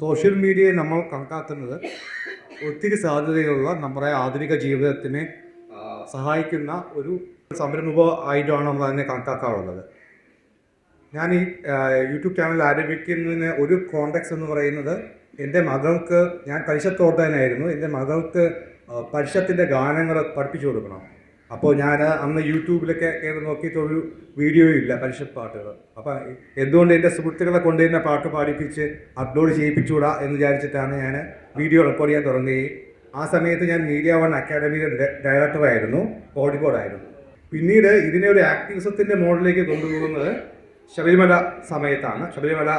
Social മീഡിയയെ നമ്മൾ കണക്കാക്കുന്നത് ഒത്തിരി സാധ്യതയുള്ള നമ്മുടെ ആധുനിക ജീവിതത്തിന് സഹായിക്കുന്ന ഒരു സംരംഭ ആയിട്ടാണ് നമ്മൾ അതിനെ കണക്കാക്കാറുള്ളത്. ഞാൻ ഈ യൂട്യൂബ് ചാനൽ ആരംഭിക്കുന്നതിന് ഒരു കോണ്ടക്സ് എന്ന് പറയുന്നത് എന്റെ മകൾക്ക് ഞാൻ പരിശത്തോർത്തനായിരുന്നു എന്റെ മകൾക്ക് പരിഷത്തിന്റെ ഗാനങ്ങൾ പഠിപ്പിച്ചു കൊടുക്കണം. അപ്പോൾ ഞാൻ അന്ന് യൂട്യൂബിലൊക്കെ കയറി നോക്കിയിട്ടൊരു വീഡിയോ ഇല്ല പരിഷത്ത് പാട്ടുകൾ അപ്പം എന്തുകൊണ്ട് എന്റെ സുഹൃത്തുക്കളെ കൊണ്ട് തന്നെ പാട്ട് പാടിപ്പിച്ച് അപ്ലോഡ് ചെയ്യിപ്പിച്ചുകൂടാ എന്ന് വിചാരിച്ചിട്ടാണ് ഞാൻ വീഡിയോ റെക്കോർഡ് ചെയ്യാൻ തുടങ്ങുകയും ആ സമയത്ത് ഞാൻ മീഡിയ വൺ അക്കാഡമിയുടെ ഡയ- ഡയറക്ടറായിരുന്നു കോഴിക്കോടായിരുന്നു പിന്നീട് ഇതിനെ ഒരു ആക്ടിവിസത്തിന്റെ മോഡലിലേക്ക് കൊണ്ടുപോകുന്നത് ശബരിമല സമയത്താണ്. ശബരിമല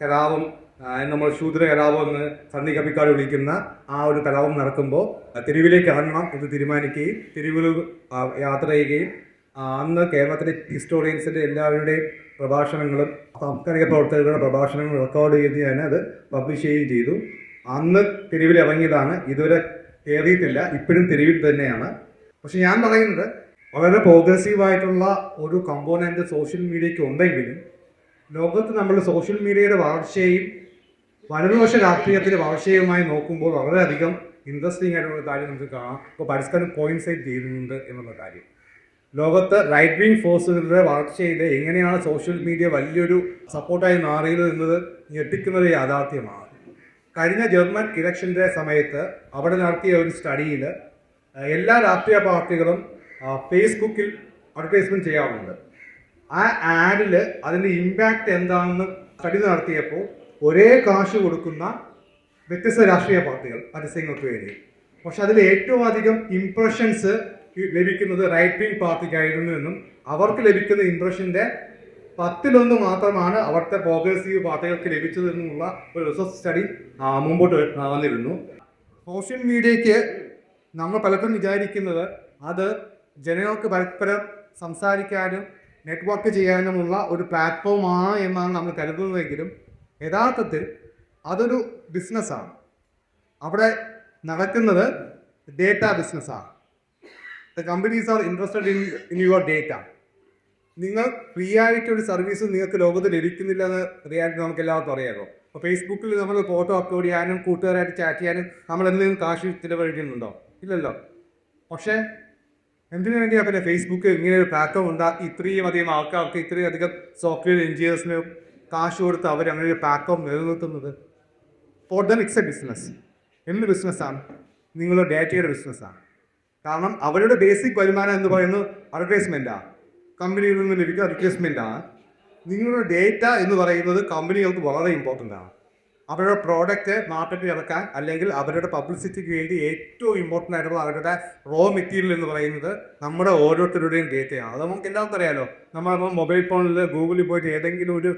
കലാപം നമ്മൾ ശൂദ്ര കലാപം എന്ന് സന്ധി കപ്പിക്കാട് വിളിക്കുന്ന ആ ഒരു കലാപം നടക്കുമ്പോൾ തെരുവിലേക്ക് ഇറങ്ങണം എന്ന് തീരുമാനിക്കുകയും തെരുവിൽ യാത്ര ചെയ്യുകയും അന്ന് കേരളത്തിലെ ഹിസ്റ്റോറിയൻസിന്റെ എല്ലാവരുടെയും പ്രഭാഷണങ്ങളും സാംസ്കാരിക പ്രവർത്തകരുടെ പ്രഭാഷണങ്ങളും റെക്കോർഡ് ചെയ്ത് ഞാൻ അത് പബ്ലിഷ് ചെയ്യുകയും ചെയ്തു. അന്ന് തെരുവിൽ ഇറങ്ങിയതാണ്. ഇതുവരെ കയറിയിട്ടില്ല ഇപ്പോഴും തെരുവിൽ തന്നെയാണ്. പക്ഷെ ഞാൻ പറയുന്നത് വളരെ പ്രോഗ്രസീവായിട്ടുള്ള ഒരു കമ്പോണന്റ് സോഷ്യൽ മീഡിയയ്ക്ക് ഉണ്ടെങ്കിലും ലോകത്ത് നമ്മൾ സോഷ്യൽ മീഡിയയുടെ വളർച്ചയും വലതുപക്ഷ രാഷ്ട്രീയത്തിന്റെ വളർച്ചയുമായി നോക്കുമ്പോൾ വളരെയധികം ഇൻട്രസ്റ്റിംഗ് ആയിട്ടുള്ള കാര്യം നമുക്ക് കാണാം. ഇപ്പോൾ പരസ്പരം കോയിൻസൈഡ് ചെയ്യുന്നുണ്ട് എന്നുള്ള കാര്യം. ലോകത്ത് റൈറ്റ് വിങ് ഫോഴ്സുകളുടെ വളർച്ചയിൽ എങ്ങനെയാണ് സോഷ്യൽ മീഡിയ വലിയൊരു സപ്പോർട്ടായി മാറിയത് എന്നത് ഞെട്ടിക്കുന്നത് യാഥാർത്ഥ്യമാണ്. കഴിഞ്ഞ ജർമ്മൻ ഇലക്ഷന്റെ സമയത്ത് അവിടെ നടത്തിയ ഒരു സ്റ്റഡിയിൽ എല്ലാ രാഷ്ട്രീയ പാർട്ടികളും ഫേസ്ബുക്കിൽ അഡ്വർടൈസ്മെന്റ് ചെയ്യാറുണ്ട്. ആ ആഡിൽ അതിന്റെ ഇമ്പാക്റ്റ് എന്താണെന്ന് സ്റ്റഡി നടത്തിയപ്പോൾ ഒരേ കാശ് കൊടുക്കുന്ന വ്യത്യസ്ത രാഷ്ട്രീയ പാർട്ടികൾ പരസ്യങ്ങൾക്ക് വേണ്ടി. പക്ഷെ അതിൽ ഏറ്റവും അധികം ഇംപ്രഷൻസ് ലഭിക്കുന്നത് റൈറ്റ് വിങ് പാർട്ടിക്കായിരുന്നു എന്നും അവർക്ക് ലഭിക്കുന്ന ഇംപ്രഷന്റെ പത്തിലൊന്ന് മാത്രമാണ് അവിടുത്തെ പ്രോഗ്രസീവ് പാർട്ടികൾക്ക് ലഭിച്ചതെന്നുള്ള ഒരു റിസർച്ച് സ്റ്റഡി മുമ്പോട്ട് വന്നിരുന്നു. സോഷ്യൽ മീഡിയയ്ക്ക് നമ്മൾ പലപ്പോഴും വിചാരിക്കുന്നത് അത് ജനങ്ങൾക്ക് പരസ്പരം സംസാരിക്കാനും നെറ്റ്വർക്ക് ചെയ്യാനുമുള്ള ഒരു പ്ലാറ്റ്ഫോമാണ് എന്നാണ് നമ്മൾ കരുതുന്നതെങ്കിലും യഥാർത്ഥത്തിൽ അതൊരു ബിസിനസ്സാണ് അവിടെ നടക്കുന്നത് ഡേറ്റ ബിസിനസ്സാണ് the companies are interested in in your data നിങ്ങൾ ഫ്രീ ആയിട്ട് ഒരു സർവീസ് നിങ്ങൾക്ക് ലോകത്ത് ലഭിക്കുന്നില്ല എന്ന് റിയാലിറ്റി നമുക്ക് എല്ലാവർക്കും അറിയാമോ അപ്പോൾ ഫേസ്ബുക്കിൽ നമ്മൾ ഫോട്ടോ അപ്ലോഡ് ചെയ്യാനും കൂട്ടുകാരായിട്ട് ചാറ്റ് ചെയ്യാനും നമ്മൾ എന്തെങ്കിലും കാശ് ചിലവഴിക്കുന്നുണ്ടോ? ഇല്ലല്ലോ. പക്ഷേ എന്തിനു വേണ്ടിയാണ് പിന്നെ ഫേസ്ബുക്ക് ഇങ്ങനെ ഒരു പ്ലാറ്റ്ഫോം ഉണ്ടാക്കി ഇത്രയും അധികം ആൾക്കാർക്ക് ഇത്രയും അധികം സോഫ്റ്റ്വെയർ എഞ്ചിനീയേഴ്സിന് കാശ് കൊടുത്ത് അവർ അങ്ങനെ ഒരു പ്ലാറ്റ്ഫോം നിലനിർത്തുന്നത് for them it's a business എന്ത് ബിസിനസ്സാണ് നിങ്ങളുടെ ഡേറ്റയുടെ ബിസിനസ്സാണ് കാരണം അവരുടെ ബേസിക് വരുമാനം എന്ന് പറയുന്നത് അഡ്വർടൈസ്മെന്റാണ് കമ്പനിയിൽ നിന്ന് ലഭിക്കുന്ന അഡ്വർടൈസ്മെന്റാണ് നിങ്ങളുടെ ഡേറ്റ എന്ന് പറയുന്നത് കമ്പനികൾക്ക് വളരെ ഇമ്പോർട്ടന്റ് ആണ്. അവരുടെ പ്രോഡക്റ്റ് മാർക്കറ്റിൽ ഇറക്കാൻ അല്ലെങ്കിൽ അവരുടെ പബ്ലിസിറ്റിക്ക് വേണ്ടി ഏറ്റവും ഇമ്പോർട്ടന്റ് ആയിട്ടുള്ള അവരുടെ റോ മെറ്റീരിയൽ എന്ന് പറയുന്നത് നമ്മുടെ ഓരോരുത്തരുടെയും ഡേറ്റയാണ് അത് നമുക്ക് എല്ലാവർക്കും അറിയാലോ? നമ്മൾ മൊബൈൽ ഫോണിൽ ഗൂഗിളിൽ പോയിട്ട് ഏതെങ്കിലും ഒരു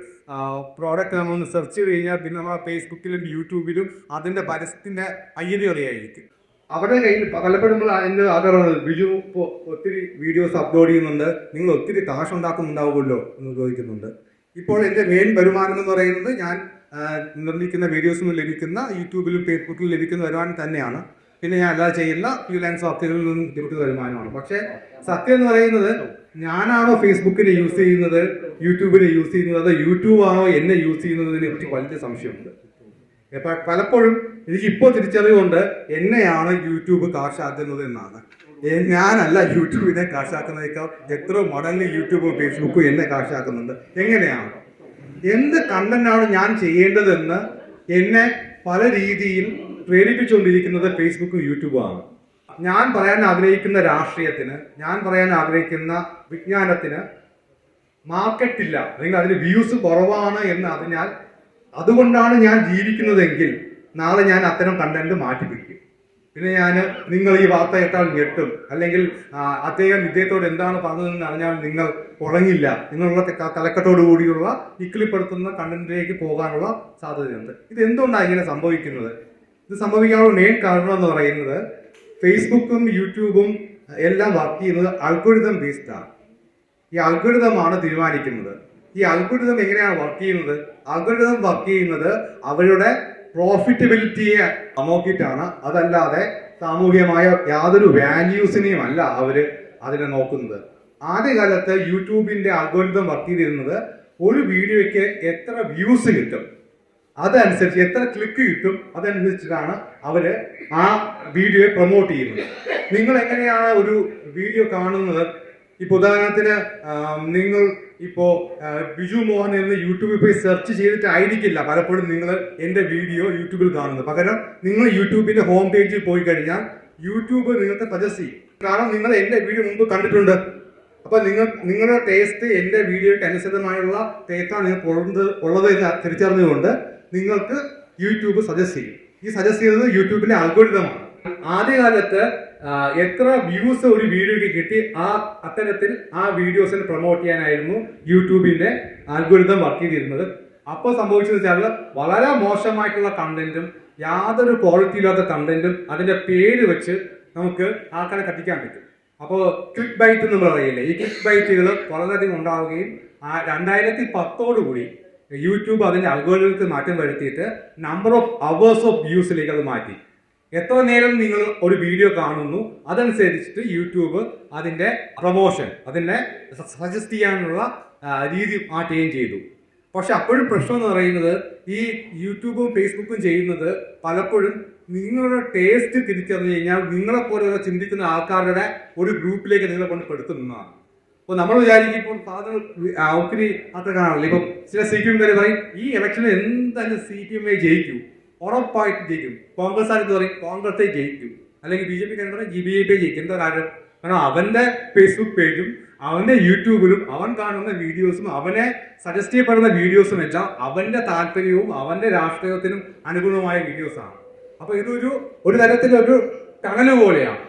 പ്രോഡക്റ്റ് നമ്മൾ സെർച്ച് ചെയ്ത് കഴിഞ്ഞാൽ പിന്നെ നമ്മൾ ഫേസ്ബുക്കിലും യൂട്യൂബിലും അതിന്റെ പരസ്യത്തിന്റെ അയ്യതി അറിയായിരിക്കും. അവരുടെ കയ്യിൽ പലപ്പോഴും അതിന്റെ ആധാരമാണ് ബിജു ഇപ്പോൾ ഒത്തിരി വീഡിയോസ് അപ്ലോഡ് ചെയ്യുന്നുണ്ട്. നിങ്ങൾ ഒത്തിരി കാശ് ഉണ്ടാക്കുന്നുണ്ടാവുമല്ലോ എന്ന് ചോദിക്കുന്നുണ്ട്. ഇപ്പോൾ എന്റെ മെയിൻ വരുമാനം എന്ന് പറയുന്നത് ഞാൻ നിർമ്മിക്കുന്ന വീഡിയോസിൽ ലഭിക്കുന്ന യൂട്യൂബിലും ഫേസ്ബുക്കിലും ലഭിക്കുന്ന വരുമാനം തന്നെയാണ്. പിന്നെ ഞാൻ അല്ലാതെ ചെയ്യുന്ന ഫ്രീലാൻസ് വർക്കുകളിൽ നിന്നും ലഭിക്കുന്ന വരുമാനമാണ്. പക്ഷേ സത്യം എന്ന് പറയുന്നത് ഞാനാണോ ഫേസ്ബുക്കിനെ യൂസ് ചെയ്യുന്നത് യൂട്യൂബിനെ യൂസ് ചെയ്യുന്നത് അതോ യൂട്യൂബ് ആണോ എന്നെ യൂസ് ചെയ്യുന്നതിനെ പറ്റി വലിയ സംശയമുണ്ട്. പലപ്പോഴും എനിക്ക് ഇപ്പോൾ തിരിച്ചറിവുണ്ട് എന്നെയാണ് യൂട്യൂബ് കാശാക്കുന്നത് എന്നാണ്. ഞാനല്ല യൂട്യൂബിനെ കാശാക്കുന്നതിനേക്കാൾ എത്ര മടങ്ങ് യൂട്യൂബും ഫേസ്ബുക്കും എന്നെ കാശാക്കുന്നുണ്ട്. എങ്ങനെയാണ്? എന്ത് കണ്ടന്റാണ് ഞാൻ ചെയ്യേണ്ടതെന്ന് എന്നെ പല രീതിയിൽ പ്രേരിപ്പിച്ചുകൊണ്ടിരിക്കുന്നത് ഫേസ്ബുക്കും യൂട്യൂബുമാണ് ഞാൻ പറയാൻ ആഗ്രഹിക്കുന്ന രാഷ്ട്രീയത്തിന് ഞാൻ പറയാൻ ആഗ്രഹിക്കുന്ന വിജ്ഞാനത്തിന് മാർക്കറ്റില്ല. അല്ലെങ്കിൽ അതിന് വ്യൂസ് കുറവാണ് എന്ന് അതിനാൽ അതുകൊണ്ടാണ് ഞാൻ ജീവിക്കുന്നതെങ്കിൽ നാളെ ഞാൻ അത്തരം കണ്ടന്റ് മാറ്റിപ്പിടിക്കും. പിന്നെ ഞാൻ നിങ്ങൾ ഈ വാർത്ത കേട്ടാൽ ഞെട്ടും. അല്ലെങ്കിൽ അദ്ദേഹം ഇദ്ദേഹത്തോട് എന്താണ് പറഞ്ഞതെന്ന് അറിഞ്ഞാൽ നിങ്ങൾ ഉറങ്ങില്ല. നിങ്ങളുള്ള തലക്കെട്ടോടു കൂടിയുള്ള ഇക്കിളിപ്പെടുത്തുന്ന കണ്ടന്റിലേക്ക് പോകാനുള്ള സാധ്യതയുണ്ട്. ഇത് എന്തുകൊണ്ടാണ് ഇങ്ങനെ സംഭവിക്കുന്നത്? ഇത് സംഭവിക്കാനുള്ള മെയിൻ കാരണം എന്ന് പറയുന്നത് ഫേസ്ബുക്കും യൂട്യൂബും എല്ലാം വർക്ക് ചെയ്യുന്നത് അൽഗോരിതം ബേസ്ഡാണ് ഈ അൽഗോരിതമാണ് തീരുമാനിക്കുന്നത്. ഈ അൽഗോരിതം എങ്ങനെയാണ് വർക്ക് ചെയ്യുന്നത്? അൽഗോരിതം വർക്ക് ചെയ്യുന്നത് അവരുടെ പ്രോഫിറ്റബിലിറ്റിയെ നോക്കിയിട്ടാണ്. അതല്ലാതെ സാമൂഹികമായ യാതൊരു വാല്യൂസിനെയും അല്ല അവർ അതിനെ നോക്കുന്നത്. ആദ്യകാലത്ത് യൂട്യൂബിന്റെ അൽഗോരിതം വർക്ക് ചെയ്തിരുന്നത് ഒരു വീഡിയോയ്ക്ക് എത്ര വ്യൂസ് കിട്ടും അതനുസരിച്ച് എത്ര ക്ലിക്ക് കിട്ടും അതനുസരിച്ചിട്ടാണ് അവർ ആ വീഡിയോയെ പ്രൊമോട്ട് ചെയ്യുന്നത്. നിങ്ങൾ എങ്ങനെയാണ് ഒരു വീഡിയോ കാണുന്നത്? ഇപ്പൊ ഉദാഹരണത്തിന് നിങ്ങൾ ഇപ്പോ ബിജു മോഹൻ എന്ന് യൂട്യൂബിൽ പോയി സെർച്ച് ചെയ്തിട്ടായിരിക്കില്ല പലപ്പോഴും നിങ്ങൾ എന്റെ വീഡിയോ യൂട്യൂബിൽ കാണുന്നത്. പകരം നിങ്ങൾ യൂട്യൂബിന്റെ ഹോം പേജിൽ പോയി കഴിഞ്ഞാൽ യൂട്യൂബ് നിങ്ങൾക്ക് സജസ്റ്റ് ചെയ്യും. കാരണം നിങ്ങൾ എന്റെ വീഡിയോ മുമ്പ് കണ്ടിട്ടുണ്ട്. അപ്പൊ നിങ്ങൾ നിങ്ങളുടെ ടേസ്റ്റ് എന്റെ വീഡിയോയ്ക്ക് അനുസൃതമായുള്ള ടേസ്റ്റാണ് നിങ്ങൾക്ക് ഉള്ളത് ഉള്ളത് എന്ന് തിരിച്ചറിഞ്ഞുകൊണ്ട് നിങ്ങൾക്ക് യൂട്യൂബ് സജസ്റ്റ് ചെയ്യും. ഈ സജസ്റ്റ് ചെയ്യുന്നത് യൂട്യൂബിലെ അൽഗോരിതമാണ് ആദ്യകാലത്ത് എത്ര വ്യൂസ് ഒരു വീഡിയോയ്ക്ക് കിട്ടി ആ അത്തരത്തിൽ ആ വീഡിയോസിന് പ്രൊമോട്ട് ചെയ്യാനായിരുന്നു യൂട്യൂബിന്റെ അൽഗോരിതം വർക്ക് ചെയ്തിരുന്നത്. അപ്പോൾ സംഭവിച്ചത് വെച്ചാൽ വളരെ മോശമായിട്ടുള്ള കണ്ടന്റും യാതൊരു ക്വാളിറ്റി ഇല്ലാത്ത കണ്ടന്റും അതിന്റെ പേര് വെച്ച് നമുക്ക് ആൾക്കാരെ കത്തിക്കാൻ പറ്റും. അപ്പോൾ ക്ലിക്ക് ബൈറ്റ് എന്ന് പറയില്ലേ ഈ ക്ലിക്ക് ബൈറ്റുകൾ വളരെയധികം ഉണ്ടാവുകയും ആ രണ്ടായിരത്തി പത്തോടുകൂടി യൂട്യൂബ് അതിന്റെ അൽഗോരിതത്തിൽ മാറ്റം വരുത്തിയിട്ട് നമ്പർ ഓഫ് അവേഴ്സ് ഓഫ് വ്യൂസിലേക്ക് അത് മാറ്റി. എത്ര നേരം നിങ്ങൾ ഒരു വീഡിയോ കാണുന്നു അതനുസരിച്ചിട്ട് യൂട്യൂബ് അതിന്റെ പ്രൊമോഷൻ അതിനെ സജസ്റ്റ് ചെയ്യാനുള്ള രീതി മാറ്റുകയും ചെയ്തു. പക്ഷെ അപ്പോഴും പ്രശ്നം എന്ന് പറയുന്നത് ഈ യൂട്യൂബും ഫേസ്ബുക്കും ചെയ്യുന്നത് പലപ്പോഴും നിങ്ങളുടെ ടേസ്റ്റ് തിരിച്ചറിഞ്ഞു കഴിഞ്ഞാൽ നിങ്ങളെ പോലെയുള്ള ചിന്തിക്കുന്ന ആൾക്കാരുടെ ഒരു ഗ്രൂപ്പിലേക്ക് നിങ്ങളെ കൊണ്ട് പെടുത്തുന്നതാണ്. അപ്പോൾ നമ്മൾ വിചാരിക്കും ഇപ്പോൾ സാധനം ഒത്തിരി അത്ര കാണാറില്ല ഇപ്പം ചില സി പി എംകാർ പറയും ഈ ഇലക്ഷനിൽ എന്തായാലും സി പി എം ജയിക്കും. ഉറപ്പായിട്ട് ജയിക്കും. കോൺഗ്രസ് ആരെന്ന് പറയും? കോൺഗ്രസ് ജയിക്കും. അല്ലെങ്കിൽ ബി ജെ പി കണ്ടത് ജി ബി ജെ പി ജയിക്കും. എന്താ കാരണം കാരണം അവന്റെ ഫേസ്ബുക്ക് പേജും അവന്റെ യൂട്യൂബിലും അവൻ കാണുന്ന വീഡിയോസും അവനെ സജസ്റ്റ് ചെയ്യപ്പെടുന്ന വീഡിയോസും എല്ലാം അവന്റെ താല്പര്യവും അവന്റെ രാഷ്ട്രീയത്തിനും അനുകൂലമായ വീഡിയോസാണ് അപ്പൊ ഇതൊരു ഒരു തരത്തിലൊരു ടണൽ പോലെയാണ്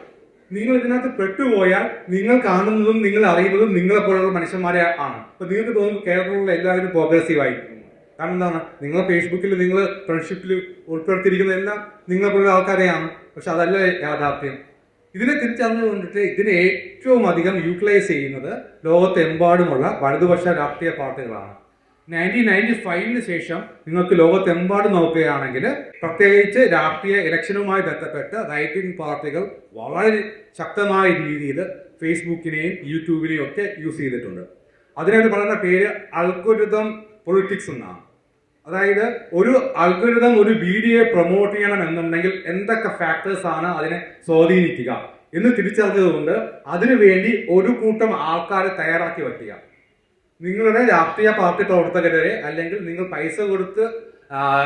നിങ്ങൾ ഇതിനകത്ത് പെട്ടുപോയാൽ നിങ്ങൾ കാണുന്നതും നിങ്ങൾ അറിയുന്നതും നിങ്ങളെപ്പോലുള്ള മനുഷ്യന്മാരെ ആണ്. അപ്പൊ നിങ്ങൾക്ക് തോന്നും കേരളത്തിലുള്ള എല്ലാവരും പ്രോഗ്രസീവ് ആയിരിക്കും. കാരണം എന്താണ്? നിങ്ങൾ ഫേസ്ബുക്കിൽ നിങ്ങൾ ഫ്രണ്ട്ഷിപ്പിൽ ഉൾപ്പെടുത്തിയിരിക്കുന്ന എല്ലാം നിങ്ങളെ പോലുള്ള ആൾക്കാരെയാണ്. പക്ഷെ അതല്ല യാഥാർത്ഥ്യം. ഇതിനെ തിരിച്ചറിഞ്ഞുകൊണ്ടിട്ട് ഇതിനെ ഏറ്റവും അധികം യൂട്ടിലൈസ് ചെയ്യുന്നത് ലോകത്തെമ്പാടുമുള്ള വലതുപക്ഷ രാഷ്ട്രീയ പാർട്ടികളാണ്. നയന്റീൻ നയന്റി ഫൈവിന് ശേഷം നിങ്ങൾക്ക് ലോകത്തെമ്പാടും നോക്കുകയാണെങ്കിൽ പ്രത്യേകിച്ച് രാഷ്ട്രീയ ഇലക്ഷനുമായി ബന്ധപ്പെട്ട് റൈറ്റ് വിംഗ് പാർട്ടികൾ വളരെ ശക്തമായ രീതിയിൽ ഫേസ്ബുക്കിനെയും യൂട്യൂബിനെയും ഒക്കെ യൂസ് ചെയ്തിട്ടുണ്ട്. അതിനൊരു പറയുന്ന പേര് അൽഗോരിതം പൊളിറ്റിക്സ് എന്നാണ്. അതായത് ഒരു അൽഗോരിതം ഒരു വീഡിയോയെ പ്രൊമോട്ട് ചെയ്യണം എന്നുണ്ടെങ്കിൽ എന്തൊക്കെ ഫാക്ടേഴ്സ് ആണ് അതിനെ സ്വാധീനിക്കുക എന്ന് തിരിച്ചറിഞ്ഞതുകൊണ്ട് അതിനുവേണ്ടി ഒരു കൂട്ടം ആൾക്കാരെ തയ്യാറാക്കി വയ്ക്കുക നിങ്ങളുടെ രാഷ്ട്രീയ പാർട്ടി പ്രവർത്തകരെ അല്ലെങ്കിൽ നിങ്ങൾ പൈസ കൊടുത്ത്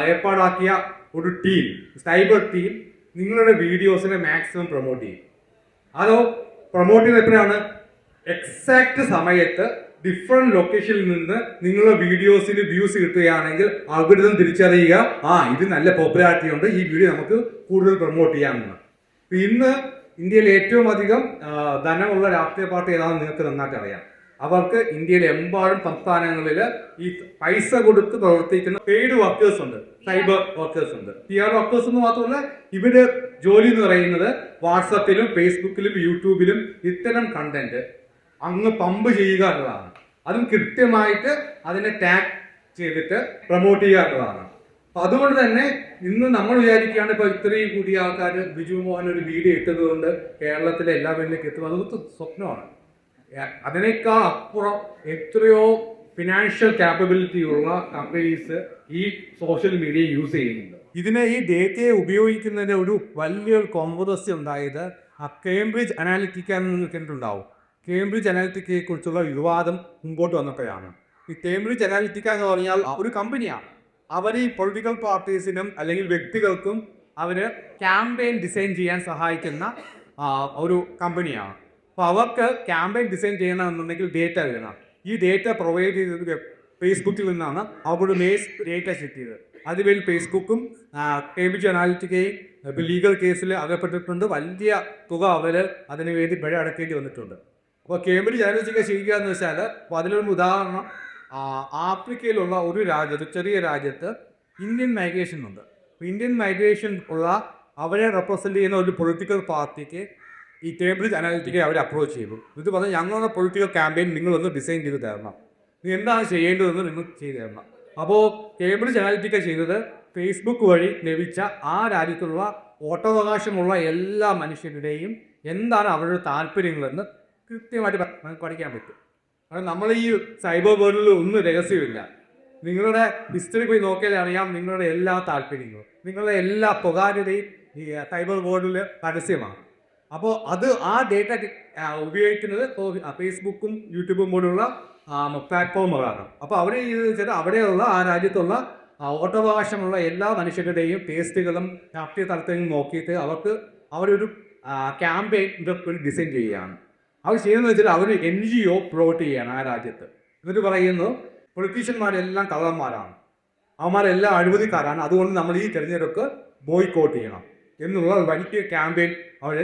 ഏർപ്പാടാക്കിയ ഒരു ടീം സൈബർ ടീം നിങ്ങളുടെ വീഡിയോസിനെ മാക്സിമം പ്രൊമോട്ട് ചെയ്യും. അതോ പ്രൊമോട്ട് ചെയ്യുന്ന എപ്പോഴാണ്? എക്സാക്ട് സമയത്ത് ഡിഫറെന്റ് ലൊക്കേഷനിൽ നിന്ന് നിങ്ങളുടെ വീഡിയോസിന് വ്യൂസ് കിട്ടുകയാണെങ്കിൽ അൽഗോരിതം തിരിച്ചറിയുക. ആ ഇത് നല്ല പോപ്പുലാരിറ്റി ഉണ്ട്. ഈ വീഡിയോ നമുക്ക് കൂടുതൽ പ്രൊമോട്ട് ചെയ്യാമെന്ന് ഇന്ന് ഇന്ത്യയിൽ ഏറ്റവും അധികം ധനമുള്ള രാഷ്ട്രീയ പാർട്ടി ഏതാണെന്ന് നിങ്ങൾക്ക് നന്നായിട്ട് അറിയാം. അവർക്ക് ഇന്ത്യയിലെ എമ്പാടും സംസ്ഥാനങ്ങളിൽ ഈ പൈസ കൊടുത്ത് പ്രവർത്തിക്കുന്ന പെയ്ഡ് വർക്കേഴ്സ് ഉണ്ട്. സൈബർ വർക്കേഴ്സ് ഉണ്ട്. പി ആർ വർക്കേഴ്സ് എന്ന് മാത്രമല്ല ഇവർ ജോലി എന്ന് പറയുന്നത് വാട്സപ്പിലും ഫേസ്ബുക്കിലും യൂട്യൂബിലും ഇത്തരം കണ്ടന്റ് അങ്ങ് പമ്പ് ചെയ്യുക എന്നതാണ്. അതും കൃത്യമായിട്ട് അതിനെ ടാഗ് ചെയ്തിട്ട് പ്രൊമോട്ട് ചെയ്യുക എന്നതാണ്. അപ്പൊ അതുകൊണ്ട് തന്നെ ഇന്ന് നമ്മൾ വിചാരിക്കുകയാണ് ഇപ്പൊ ഇത്രയും കൂടിയ ആൾക്കാർ ബിജു മോഹൻ ഒരു വീഡിയോ ഇട്ടത് കൊണ്ട് കേരളത്തിലെ എല്ലാവരിലേക്ക് എത്തും. അതൊക്കെ സ്വപ്നമാണ്. അതിനേക്കാൾ അപ്പുറം എത്രയോ ഫിനാൻഷ്യൽ കാപ്പബിലിറ്റി ഉള്ള കമ്പനീസ് ഈ സോഷ്യൽ മീഡിയ യൂസ് ചെയ്യുന്നുണ്ട്. ഇതിനെ ഈ ഡേറ്റയെ ഉപയോഗിക്കുന്നതിന് ഒരു വലിയൊരു കോൺട്രവേഴ്സി ഉണ്ടായത് ആ കേംബ്രിഡ്ജ് അനാലിറ്റിക്ക എന്ന് കേട്ടിട്ടുണ്ടാവും കേംബ്രിഡ്ജ് അനാലിറ്റിക്കയെ കുറിച്ചുള്ള വിവാദം മുമ്പോട്ട് വന്നപ്പോഴാണ്. ഈ കേംബ്രിഡ്ജ് അനാലിറ്റിക്ക എന്ന് പറഞ്ഞാൽ ഒരു കമ്പനിയാണ് അവർ ഈ പൊളിറ്റിക്കൽ പാർട്ടീസിനും അല്ലെങ്കിൽ വ്യക്തികൾക്കും അവർ ക്യാമ്പയിൻ ഡിസൈൻ ചെയ്യാൻ സഹായിക്കുന്ന ഒരു കമ്പനിയാണ് അപ്പോൾ അവർക്ക് ക്യാമ്പയിൻ ഡിസൈൻ ചെയ്യണമെന്നുണ്ടെങ്കിൽ ഡേറ്റ വേണം. ഈ ഡേറ്റ പ്രൊവൈഡ് ചെയ്തത് ഫേസ്ബുക്കിൽ നിന്നാണ്. അവരുടെ മേസ് ഡേറ്റ സെറ്റ് ചെയ്തത്. അതുവഴി ഫേസ്ബുക്കും കേംബ്രിഡ്ജ് അനാലിറ്റിക്കയും ഇപ്പോൾ ലീഗൽ കേസിൽ അകപ്പെട്ടിട്ടുണ്ട്. വലിയ തുക അവർ അതിനുവേണ്ടി പിഴ അടക്കേണ്ടി വന്നിട്ടുണ്ട്. അപ്പോൾ കേംബ്രിഡ്ജ് അനലിറ്റിക്ക ചെയ്യുക എന്ന് വെച്ചാൽ അപ്പോൾ അതിലൊരു ഉദാഹരണം ആഫ്രിക്കയിലുള്ള ഒരു രാജ്യത്ത് ചെറിയ രാജ്യത്ത് ഇന്ത്യൻ മൈഗ്രേഷൻ ഉണ്ട്. ഇന്ത്യൻ മൈഗ്രേഷൻ ഉള്ള അവരെ റെപ്രസെന്റ് ചെയ്യുന്ന ഒരു പൊളിറ്റിക്കൽ പാർട്ടിക്ക് ഈ കേംബ്രിഡ്ജ് അനാലിറ്റിക്കെ അവർ അപ്രോച്ച് ചെയ്തു. ഇത് പറഞ്ഞാൽ ഞങ്ങളുടെ പൊളിറ്റിക്കൽ ക്യാമ്പയിൻ നിങ്ങളൊന്ന് ഡിസൈൻ ചെയ്ത് തരണം. നീ എന്താണ് ചെയ്യേണ്ടതെന്ന് നിങ്ങൾ ചെയ്തു തരണം. അപ്പോൾ കേംബ്രിഡ്ജ് അനാലിറ്റിക്ക ചെയ്തത് ഫേസ്ബുക്ക് വഴി ലഭിച്ച ആ രാജ്യത്തുള്ള വോട്ടവകാശമുള്ള എല്ലാ മനുഷ്യരുടെയും എന്താണ് അവരുടെ താല്പര്യങ്ങളെന്ന് കൃത്യമായിട്ട് പഠിക്കാൻ പറ്റും. കാരണം നമ്മൾ ഈ സൈബർ വേൾഡിൽ ഒന്നും രഹസ്യമില്ല. നിങ്ങളുടെ ഹിസ്റ്ററി പോയി നോക്കിയാൽ അറിയാം നിങ്ങളുടെ എല്ലാ താല്പര്യങ്ങളും. നിങ്ങളുടെ എല്ലാ സ്വകാര്യതയും ഈ സൈബർ വേൾഡിൽ പരസ്യമാണ്. അപ്പോൾ അത് ആ ഡേറ്റ ഉപയോഗിക്കുന്നത് ഫേസ്ബുക്കും യൂട്യൂബും പോലുള്ള പ്ലാറ്റ്ഫോമുകളാണ് അപ്പോൾ അവർ ചെയ്തെന്ന് വെച്ചാൽ അവിടെയുള്ള ആ രാജ്യത്തുള്ള ഓട്ടവകാശമുള്ള എല്ലാ മനുഷ്യരുടെയും ടേസ്റ്റുകളും രാഷ്ട്രീയ തലത്തിൽ നോക്കിയിട്ട് അവർക്ക് അവരൊരു ക്യാമ്പയിൻ ഡിസൈൻ ചെയ്യുകയാണ്. അവർ ചെയ്യുന്നത് വെച്ചാൽ അവർ എൻ ജി ഒ പ്രൊവോട്ട് ചെയ്യുകയാണ് ആ രാജ്യത്ത്. എന്നിട്ട് പറയുന്നു പൊളിറ്റീഷ്യന്മാരെല്ലാം കള്ളന്മാരാണ്. അവന്മാരെല്ലാം അഴിമതിക്കാരാണ്. അതുകൊണ്ട് നമ്മൾ ഈ തെരഞ്ഞെടുപ്പ് ബോയ്ക്കോട്ട് ചെയ്യണം എന്നുള്ള വലിയ ക്യാമ്പയിൻ അവർ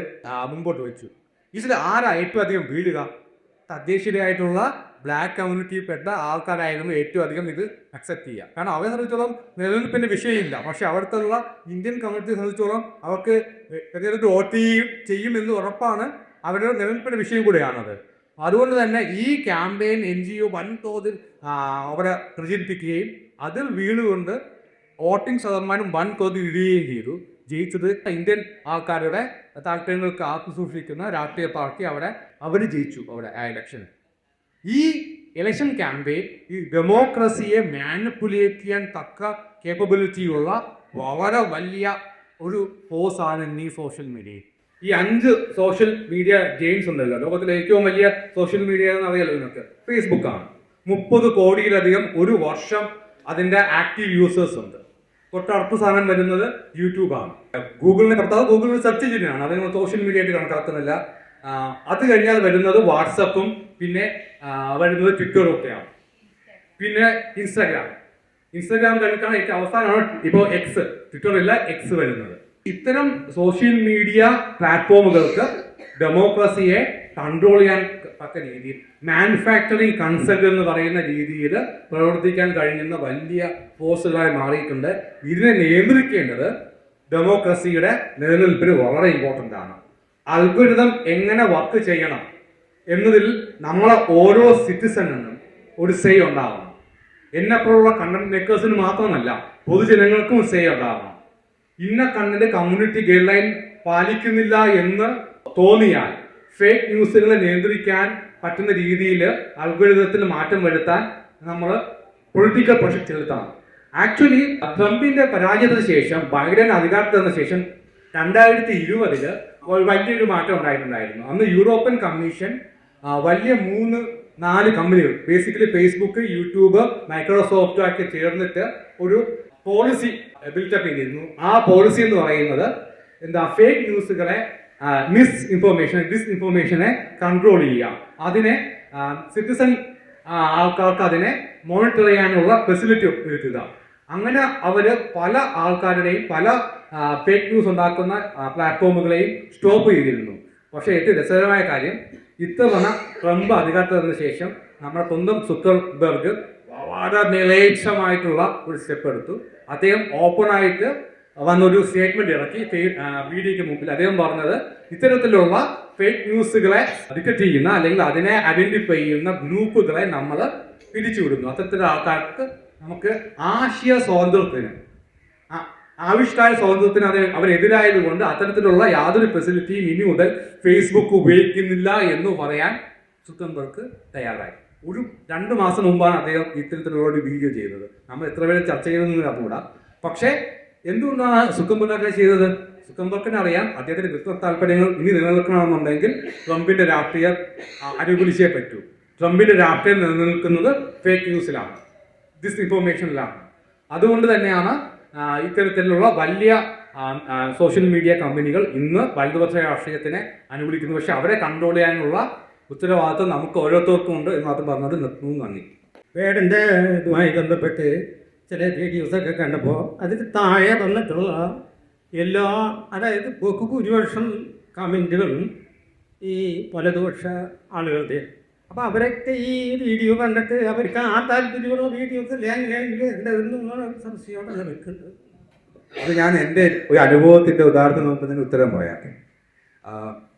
മുമ്പോട്ട് വെച്ചു. ഇതിൽ ആരാ ഏറ്റവും അധികം വീഴുക? തദ്ദേശീയരായിട്ടുള്ള ബ്ലാക്ക് കമ്മ്യൂണിറ്റിയിൽപ്പെട്ട ആൾക്കാരായിരുന്നു ഏറ്റവും അധികം ഇത് അക്സെപ്റ്റ് ചെയ്യുക. കാരണം അവരെ സംബന്ധിച്ചോളം നിലനിൽപ്പിന്റെ വിഷയമില്ല. പക്ഷേ അവിടുത്തെ ഇന്ത്യൻ കമ്മ്യൂണിറ്റിയെ സംബന്ധിച്ചോളം അവർക്ക് തെരഞ്ഞെടുപ്പ് വോട്ട് ചെയ്യും ചെയ്യുമെന്ന് ഉറപ്പാണ് അവരുടെ നിലനിൽപ്പിന്റെ വിഷയം കൂടെയാണത്. അതുകൊണ്ട് തന്നെ ഈ ക്യാമ്പയിൻ എൻ ജി ഒ വൻതോതിൽ അവരെ പ്രചരിപ്പിക്കുകയും അതിൽ വീണുകൊണ്ട് വോട്ടിംഗ് ശതമാനം വൻതോതിൽ ഇടുകയും ചെയ്തു. ജയിച്ചത് ഇന്ത്യൻ ആൾക്കാരുടെ താല്പര്യങ്ങൾക്ക് കാത്തു സൂക്ഷിക്കുന്ന രാഷ്ട്രീയ പാർട്ടി അവിടെ അവർ ജയിച്ചു അവിടെ ആ ഇലക്ഷൻ ഈ ഇലക്ഷൻ ക്യാമ്പയിൻ ഈ ഡെമോക്രസിയെ മാനിപ്പുലേറ്റ് ചെയ്യാൻ തക്ക കേപ്പബിലിറ്റിയുള്ള വളരെ വലിയ ഒരു ഫോഴ്സാണ് ഈ സോഷ്യൽ മീഡിയ ഈ അഞ്ച് സോഷ്യൽ മീഡിയ ഗെയിംസ് ഉണ്ടല്ലോ. ലോകത്തിലെ ഏറ്റവും വലിയ സോഷ്യൽ മീഡിയ എന്ന് അറിയാലോ നിങ്ങൾക്ക്? ഫേസ്ബുക്കാണ് മുപ്പത് കോടിയിലധികം ഒരു വർഷം അതിന്റെ ആക്റ്റീവ് യൂസേഴ്സ് ഉണ്ട്. തൊട്ടടുത്ത സാധനം വരുന്നത് യൂട്യൂബാണ് ഗൂഗിളിനെ കർത്താവ് ഗൂഗിളിൽ സെർച്ച് ചെയ്യുന്നതാണ്. അത് നിങ്ങൾ സോഷ്യൽ മീഡിയ ആയിട്ട് കണക്കാക്കുന്നില്ല. അത് കഴിഞ്ഞാൽ വരുന്നത് വാട്സപ്പും പിന്നെ വരുന്നത് ട്വിറ്ററും ഒക്കെയാണ്. പിന്നെ ഇൻസ്റ്റാഗ്രാം ഇൻസ്റ്റാഗ്രാം കഴിഞ്ഞിട്ടാണ് ഏറ്റവും അവസാനമാണ് ഇപ്പോൾ എക്സ് ട്വിറ്ററില്ല എക്സ് വരുന്നത്. ഇത്തരം സോഷ്യൽ മീഡിയ പ്ലാറ്റ്ഫോമുകൾക്ക് ഡെമോക്രസിയെ കൺട്രോൾ ചെയ്യാൻ തക്ക രീതിയിൽ മാനുഫാക്ചറിങ് കൺസെപ്റ്റ് എന്ന് പറയുന്ന രീതിയിൽ പ്രവർത്തിക്കാൻ കഴിയുന്ന വലിയ ഫോഴ്സുകളായി മാറിയിട്ടുണ്ട്. ഇതിനെ നിയന്ത്രിക്കേണ്ടത് ഡെമോക്രസിയുടെ നിലനിൽപ്പിന് വളരെ ഇമ്പോർട്ടന്റ് ആണ്. അൽഗോരിതം എങ്ങനെ വർക്ക് ചെയ്യണം എന്നതിൽ നമ്മളെ ഓരോ സിറ്റിസണിനും ഒരു സേ ഉണ്ടാവണം. എന്നെപ്പോലുള്ള കണ്ടന്റ് മേക്കേഴ്സിന് മാത്രമല്ല പൊതുജനങ്ങൾക്കും സേ ഉണ്ടാവണം. ഇന്ന കണ്ണിന്റെ കമ്മ്യൂണിറ്റി ഗൈഡ് ലൈൻ പാലിക്കുന്നില്ല എന്ന് തോന്നിയാൽ ഫേക്ക് ന്യൂസുകളെ നിയന്ത്രിക്കാൻ പറ്റുന്ന രീതിയിൽ അൽഗോരിതത്തിൽ മാറ്റം വരുത്താൻ നമ്മൾ പൊളിറ്റിക്കൽ പ്രഷർ ചെലുത്തണം. ആക്ച്വലി ട്രംപിന്റെ പരാജയത്തിന് ശേഷം ബൈഡൻ അധികാരത്തിൽ വന്ന ശേഷം രണ്ടായിരത്തി ഇരുപതിൽ ഒരു വലിയൊരു മാറ്റം ഉണ്ടായിട്ടുണ്ടായിരുന്നു. അന്ന് യൂറോപ്യൻ കമ്മീഷൻ വലിയ മൂന്ന് നാല് കമ്പനികൾ ബേസിക്കലി ഫേസ്ബുക്ക് യൂട്യൂബ് മൈക്രോസോഫ്റ്റും ഒക്കെ ചേർന്നിട്ട് ഒരു പോളിസി ബിൽറ്റപ്പ് ചെയ്തിരുന്നു. ആ പോളിസി എന്ന് പറയുന്നത് എന്താ ഫേക്ക് ന്യൂസുകളെ മിസ് ഇൻഫോർമേഷൻ ഡിസ് ഇൻഫോർമേഷനെ കൺട്രോൾ ചെയ്യുക. അതിനെ സിറ്റിസൺ ആൾക്കാർക്ക് അതിനെ മോണിറ്റർ ചെയ്യാനുള്ള ഫെസിലിറ്റി വരുത്തുക അങ്ങനെ അവർ പല ആൾക്കാരുടെയും പല ഫേക്ക് ന്യൂസ് ഉണ്ടാക്കുന്ന പ്ലാറ്റ്ഫോമുകളെയും സ്റ്റോപ്പ് ചെയ്തിരുന്നു. പക്ഷേ ഏറ്റവും രസകരമായ കാര്യം ഇത്തവണ ട്രംപ് അധികാരത്തിൽ വന്ന ശേഷം നമ്മുടെ സ്വന്തം സുക്കർബർഗ് വളരെ നിലയിക്ഷമായിട്ടുള്ള ഒരു സ്റ്റെപ്പ് എടുത്തു അദ്ദേഹം ഓപ്പണായിട്ട് വന്നൊരു സ്റ്റേറ്റ്മെന്റ് ഇറക്കി. മീഡിയയ്ക്ക് മുമ്പിൽ അദ്ദേഹം പറഞ്ഞത് ഇത്തരത്തിലുള്ള ഫേക്ക് ന്യൂസുകളെ ഡിറ്റക്ട് ചെയ്യുന്ന അല്ലെങ്കിൽ അതിനെ ഐഡന്റിഫൈ ചെയ്യുന്ന ഗ്രൂപ്പുകളെ നമ്മൾ പിരിച്ചുവിടുന്നു. അത്തരത്തിലുള്ള ആൾക്കാർക്ക് നമുക്ക് ആശയ സ്വാതന്ത്ര്യത്തിന് ആവിഷ്കാര സ്വാതന്ത്ര്യത്തിന് അത് അവരെതിരായതുകൊണ്ട് അത്തരത്തിലുള്ള യാതൊരു ഫെസിലിറ്റിയും ഇനി മുതൽ ഫേസ്ബുക്ക് ഉപയോഗിക്കുന്നില്ല എന്ന് പറയാൻ സുക്കംബർക്ക് തയ്യാറായി. ഒരു രണ്ട് മാസം മുമ്പാണ് അദ്ദേഹം ഇത്തരത്തിലുള്ള ഒരു വീഡിയോ ചെയ്തത്. നമ്മൾ എത്ര പേര് ചർച്ച ചെയ്തെന്ന് അറിഞ്ഞുകൂടാ. പക്ഷേ എന്തുകൊണ്ടാണ് സുക്കംബർഗ് ചെയ്തത്? സുക്കംബർഗിന് അറിയാം അദ്ദേഹത്തിന്റെ വ്യക്തിത്വ താല്പര്യങ്ങൾ ഇനി നിലനിൽക്കണമെന്നുണ്ടെങ്കിൽ ട്രംപിന്റെ രാഷ്ട്രീയ അനുകൂലിച്ചേ പറ്റൂ. ട്രംപിന്റെ രാഷ്ട്രീയം നിലനിൽക്കുന്നത് ഫേക്ക് ന്യൂസിലാണ് ഡിസ് ഇൻഫോർമേഷനിലാണ് അതുകൊണ്ട് തന്നെയാണ് ഇത്തരത്തിലുള്ള വലിയ സോഷ്യൽ മീഡിയ കമ്പനികൾ ഇന്ന് വലതുപക്ഷ രാഷ്ട്രീയത്തിനെ അനുകൂലിക്കുന്നു പക്ഷെ അവരെ കൺട്രോൾ ചെയ്യാനുള്ള ഉത്തരവാദിത്വം നമുക്ക് ഓരോരുത്തർക്കും ഉണ്ട് എന്ന് മാത്രം പറഞ്ഞത് നിർത്തുന്നു നന്ദി. വേടിന്റെ ഇതുമായി ബന്ധപ്പെട്ട് ചില വീഡിയോസ് ഒക്കെ കണ്ടപ്പോൾ അതിന് താഴെ തന്നിട്ടുള്ള എല്ലാ അതായത് ബഹുഭൂരിപക്ഷം കമന്റുകളും ഈ വലതുപക്ഷ ആളുകളുടെ അപ്പോൾ അവരൊക്കെ ഈ വീഡിയോ കണ്ടിട്ട് അവർക്ക് ആ താല്പര്യമുള്ള വീഡിയോസ് അല്ലേ അങ്ങനെയെങ്കിൽ എന്തെന്നുള്ള നിൽക്കുന്നത് അത് ഞാൻ എന്റെ ഒരു അനുഭവത്തിന്റെ ഉദാഹരണം നോക്കുന്നതിന് ഉത്തരം പറയാം.